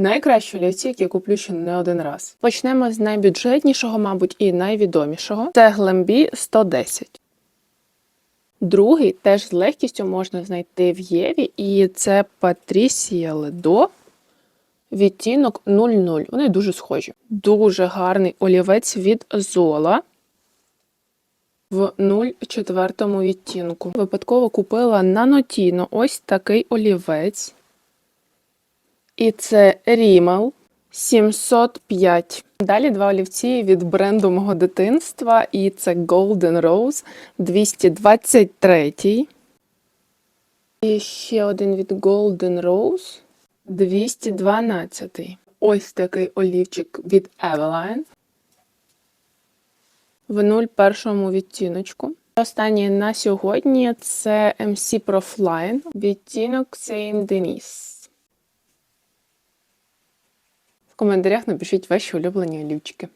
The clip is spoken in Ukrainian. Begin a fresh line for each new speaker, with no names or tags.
Найкращі олівці, я куплю ще не один раз. Почнемо з найбюджетнішого, мабуть, і найвідомішого. Це Glambi 110. Другий теж з легкістю можна знайти в Єві, і це Patricia Ledo відтінок 00. Вони дуже схожі. Дуже гарний олівець від Zola в 0,4 відтінку. Випадково купила на ось такий олівець. І це Rimmel 705. Далі два олівці від бренду мого дитинства, і це Golden Rose 223. І ще один від Golden Rose 212. Ось такий олівчик від Eveline в 01 відтіночку. Останнє на сьогодні це MC Profline відтінок Saint Denis. В коментарях напишіть ваші улюблені олівчики.